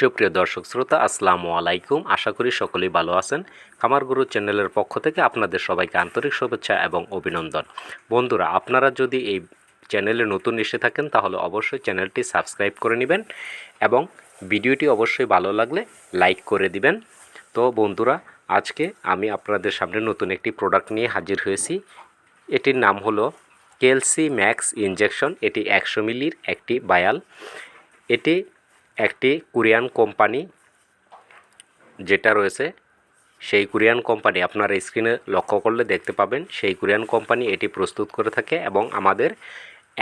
সুপ্রিয় দর্শক শ্রোতা, আসসালামু আলাইকুম। আশা করি সকলেই ভালো আছেন। খামার গুরু চ্যানেলের পক্ষ থেকে আপনাদের সবাইকে আন্তরিক শুভেচ্ছা এবং অভিনন্দন। বন্ধুরা, আপনারা যদি এই চ্যানেলে নতুন এসে থাকেন, তাহলে অবশ্যই চ্যানেলটি সাবস্ক্রাইব করে নেবেন এবং ভিডিওটি অবশ্যই ভালো লাগলে লাইক করে দিবেন। তো বন্ধুরা, আজকে আমি আপনাদের সামনে নতুন একটি প্রোডাক্ট নিয়ে হাজির হয়েছি। এটির নাম হলো কেলসি ম্যাক্স ইনজেকশন। এটি একশো মিলির একটি বায়াল। এটি একটি কোরিয়ান কোম্পানি যেটা রয়েছে, সেই কোরিয়ান কোম্পানি আপনার স্ক্রিনে লক্ষ্য করলে দেখতে পাবেন, সেই কোরিয়ান কোম্পানি এটি প্রস্তুত করে থাকে এবং আমাদের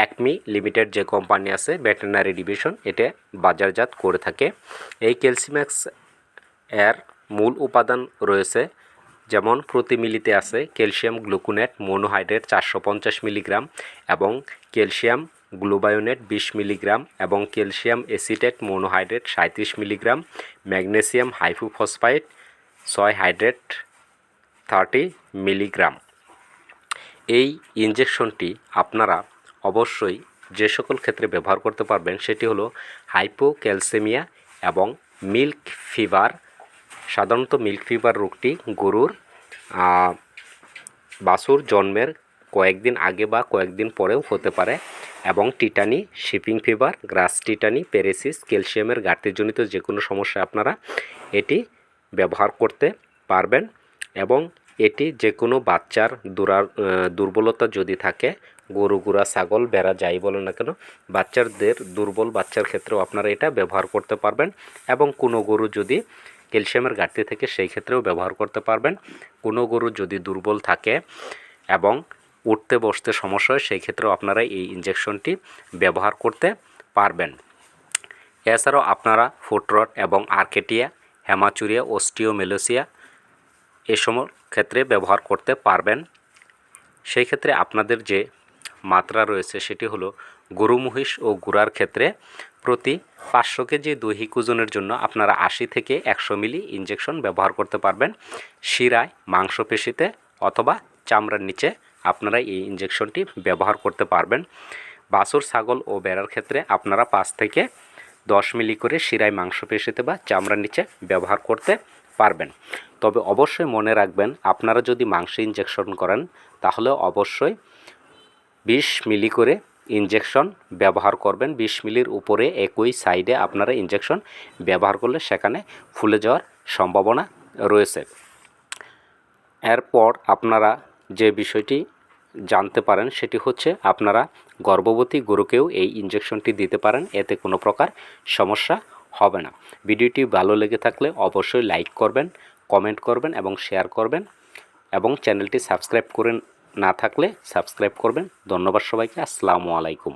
একমি লিমিটেড যে কোম্পানি আছে, ভেটেরিনারি ডিভিশন এটা বাজারজাত করে থাকে। এই ক্যালসিম্যাক্স এর মূল উপাদান রয়েছে, যেমন প্রতি মিলিতে আছে ক্যালসিয়াম গ্লুকোনেট, মোনোহাইড্রেট চারশো পঞ্চাশ মিলিগ্রাম এবং ক্যালসিয়াম গ্লুবায়োনেট বিশ মিলিগ্রাম এবং ক্যালসিয়াম এসিটেট মনোহাইড্রেট সাঁত্রিশ মিলিগ্রাম, ম্যাগনেসিয়াম হাইফোফসফাইড ছয় হাইড্রেট থার্টি মিলিগ্রাম। এই ইঞ্জেকশনটি আপনারা অবশ্যই যে সকল ক্ষেত্রে ব্যবহার করতে পারবেন সেটি হলো হাইপোক্যালসেমিয়া এবং মিল্ক ফিভার। সাধারণত মিল্ক ফিভার রোগটি গরুর বাছুর জন্মের কয়েকদিন আগে বা কয়েকদিন পরেও হতে পারে। এবং tetany, shipping fever, grass tetany paresis ক্যালসিয়ামের ঘাটতিজনিত যে কোনো সমস্যা আপনারা এটি ব্যবহার করতে পারবেন এবং এটি যে কোনো বাচ্চার দুরার দুর্বলতা যদি থাকে, গরু, গুড়া, ছাগল বেড়া যাই বলেন না কেন, বাচ্চাদের দুর্বল বাচ্চার ক্ষেত্রেও আপনারা এটা ব্যবহার করতে পারবেন এবং কোনো গরু যদি ক্যালসিয়ামের ঘাটতি থেকে সেই ক্ষেত্রেও ব্যবহার করতে পারবেন। কোনো গরু যদি দুর্বল থাকে এবং উঠতে বসতে সমস্যা হয়, সেই ক্ষেত্রেও আপনারা এই ইনজেকশনটি ব্যবহার করতে পারবেন। এছাড়াও আপনারা ফুটরট এবং আর্কেটিয়া, হেমাচুরিয়া ওস্টিওমেলোসিয়া এ সময় ক্ষেত্রে ব্যবহার করতে পারবেন। সেই ক্ষেত্রে আপনাদের যে মাত্রা রয়েছে, সেটি হলো গরু মহিষ ও গুড়ার ক্ষেত্রে প্রতি পাঁচশো কেজি দৈহিক ওজনের জন্য আপনারা আশি থেকে একশো মিলি ইঞ্জেকশন ব্যবহার করতে পারবেন। শিরায়, মাংসপেশিতে অথবা চামড়ার নিচে আপনারা এই ইনজেকশনটি ব্যবহার করতে পারবেন। বাছুর, ছাগল ও বেড়ার ক্ষেত্রে আপনারা পাঁচ থেকে দশ মিলি করে শিরায় মাংসপেশিতে বা চামড়ার নিচে ব্যবহার করতে পারবেন। তবে অবশ্যই মনে রাখবেন, আপনারা যদি মাংস ইনজেকশন করেন, তাহলে অবশ্যই বিশ মিলি করে ইনজেকশন ব্যবহার করবেন। বিশ মিলির উপরে একই সাইডে আপনারা ইনজেকশন ব্যবহার করলে সেখানে ফুলে যাওয়ার সম্ভাবনা রয়েছে। এরপর আপনারা যে বিষয়টি জানতে পারেন সেটি হচ্ছে আপনারা গর্ভবতী গরুকেও এই ইঞ্জেকশনটি দিতে পারেন, এতে কোনো প্রকার সমস্যা হবে না। ভিডিওটি ভালো লেগে থাকলে অবশ্যই লাইক করবেন কমেন্ট করবেন এবং শেয়ার করবেন এবং চ্যানেলটি সাবস্ক্রাইব করে না থাকলে সাবস্ক্রাইব করবেন। ধন্যবাদ সবাইকে, আসসালামু আলাইকুম।